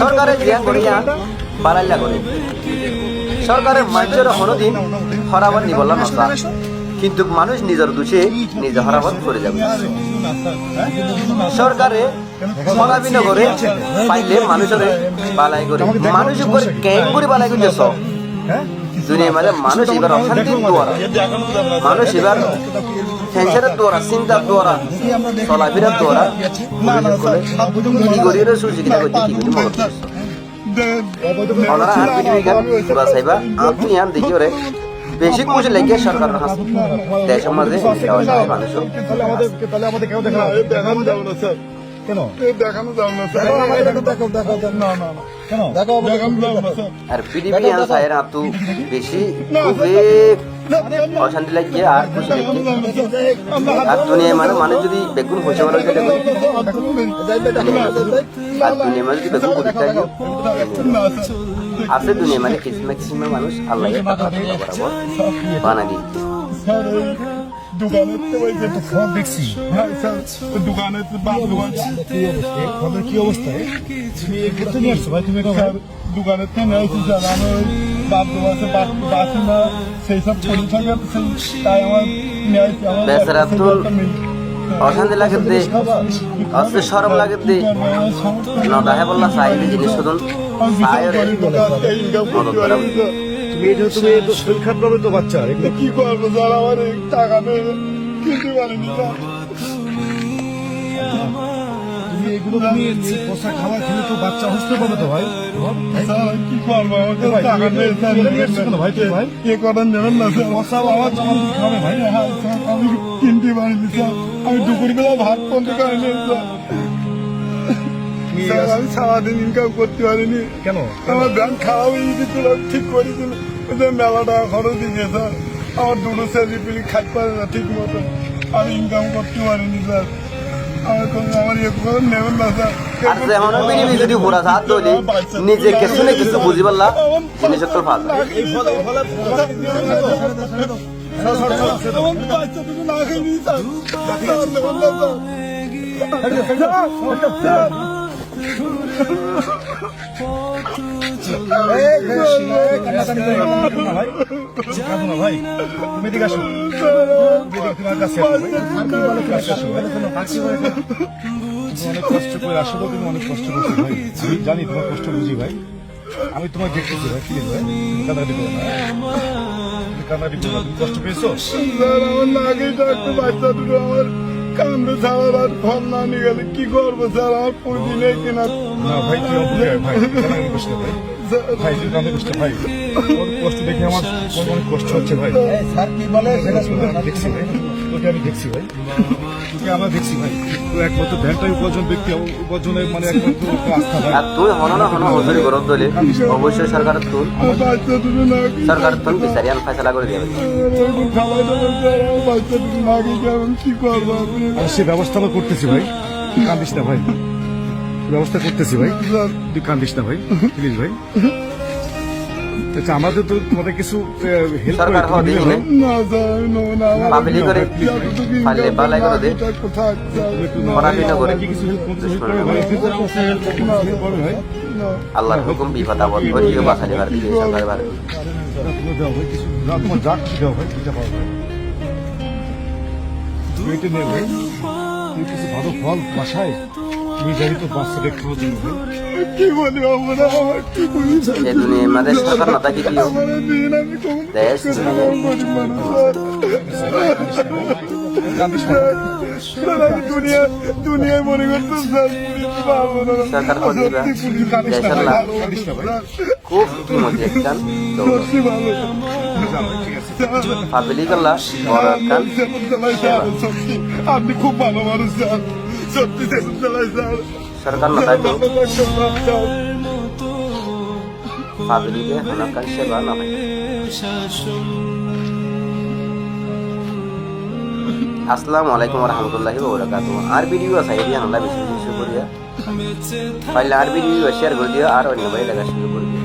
সরকারের জিয়া করিয়া বাড়াইলা করে সরকারের মাঞ্চর হনদিন হরাবার নিবল্লা নষ্ট। কিন্তু মানুষ নিজের দোষে নিজে হরাবত করে যাবে। সরকারে হরাবিন করে পাইলে মানুষের বালাই করে। মানুষ উপর ক্যাং করে বালাই করে সব দুনিয়া মানে মানুষ এবার অশান্তির দ্বারা মানুষ এবার টেনশনের দ্বারা চিন্তার দ্বারা চলাফেরার দ্বারা কি করি রে সুযোগিতা করতে কি করি মগজ ওনারা আর পৃথিবী গান পুরা চাইবা আপনি আন দেখি ওরে বেশি কুচ লেগে সরকার দেশের মাঝে মানুষ তাহলে আমাদের তাহলে আমাদের কেউ দেখা দেখানো যাবে না স্যার। কেন দেখানো যাবে না স্যার দেখো দেখো দেখো দেখো না না না। কেন? দেখো দেখানো যাবে না স্যার আর পৃথিবী আন চায়ের আতু বেশি খুবই অশান্তি আর খুশি আর মানে মানে যদি বেগুন হচ্ছে বলে আর দুনিয়া মানে যদি বেগুন করতে চাই আছে দুনিয়া মানে কিছু ম্যাক্সিমাম মানুষ আল্লাহ বরাবর। বানা দিয়েছে ওই যে দেখছি। হ্যাঁ কি অবস্থা? তুমি আসছো ভাই? তুমি বাপ দোকানে বাসি না সেই সব পড়ে থাকে তাই আমার বেচারা তো অশান্তি লাগে দে। অস্তে সরম লাগে দে। নদাহে বললা চাইবে জিনিস ইনকাম তো শরীর খারাপ হবে তো বাচ্চা কি করব স্যার আমার টাকা নেই কিনতে পারিনি তুমি এগুলো তুমি পোষা খাবার খেলে তো বাচ্চা পাবে তো ভাই। আমি কি করব? ভাই, টাকা নেই স্যার ভাই, ভাই? নেবেন না স্যার? পোষা আমার খাবে ভাই। আমি কিনতে পারিনি স্যার। আমি দুপুরবেলা ভাত পর্যন্ত স্যার। আমি সারাদিন ইনকাম করতে পারিনি। কেন? আমার ব্যাংক খাওয়া ঠিক করেছিল ওই যে মেলা টাকা খরচ দিয়েছে স্যার আমার দুটো স্যালারি পিলি খাইতে পারে না ঠিক মতো। আমি ইনকাম করতে পারিনি স্যার। ইয়ে স্যার। নিজে কিছু না কিছু বুঝি পারলা জিনিস তোর না ভাই কষ্ট করে অনেক কষ্ট জানি তোমার কষ্ট বুঝি ভাই আমি তোমার দেখতেছি ভাই প্লিজ ভাই কষ্ট পেয়েছ কান্দে ছাড়ার আর ঘর না নিয়ে গেলে কি করব স্যার? আর নেই কিনা না ভাই কি ভাই কান্নাকাটি ভাই? ভাই তুই কান্নাকাটি ভাই? কষ্ট দেখে আমার অনেক কষ্ট হচ্ছে ভাই? স্যার কি বলে সেটা শুনে দেখছি ভাই। তোকে আমি দেখছি ভাই। তোকে আমরা দেখছি ভাই। তো একমাত্র ভ্যানটাই উপার্জন ব্যক্তি উপার্জনের মানে একমাত্র আস্থা ভাই। আর তুই হন না হন হজুরি দলে। অবশ্যই সরকার তুল। আমার বাচ্চা দুটো সরকার তুল বিচারি ফয়সালা করে দিবে সে ব্যবস্থা আমরা করতেছি ভাই। কান্দিস না ভাই। ব্যবস্থা করতেছি ভাই। তুই কান্দিস না ভাই। প্লিজ ভাই। আমাদের তো তোমাদের কিছু হেল্প সরকার হওয়া দিই না স্যার না পাবলি করে পারলে করে দে করে আল্লাহর হুকুম বিপদ আপদ সরকার তোমার নে ভাই তুমি কিছু ভালো ফল বাসায় তুমি জানি তো বাচ্চা দেখতে জন্য। কি বলি আমরা আমার কি বলি মাঝে সরকার না। থাকি কি দেশ দুনিয়া দুনিয়ায় মনে সরকার খুব আপনি খুব ভালো মানুষ সরকার লাগতো স্যার পাবলিকে হনকান সেবা না হয় আসসালামু আলাইকুম রহমতুল্লাহি ওবরাকাতু আর ভিডিও আছে এরিয়া আল্লাহ বেশি বেশি করিয়া। পাইলে আর ভিডিও শেয়ার করে দিও, আর অন্য ভাই দেখা শুরু করে দিও।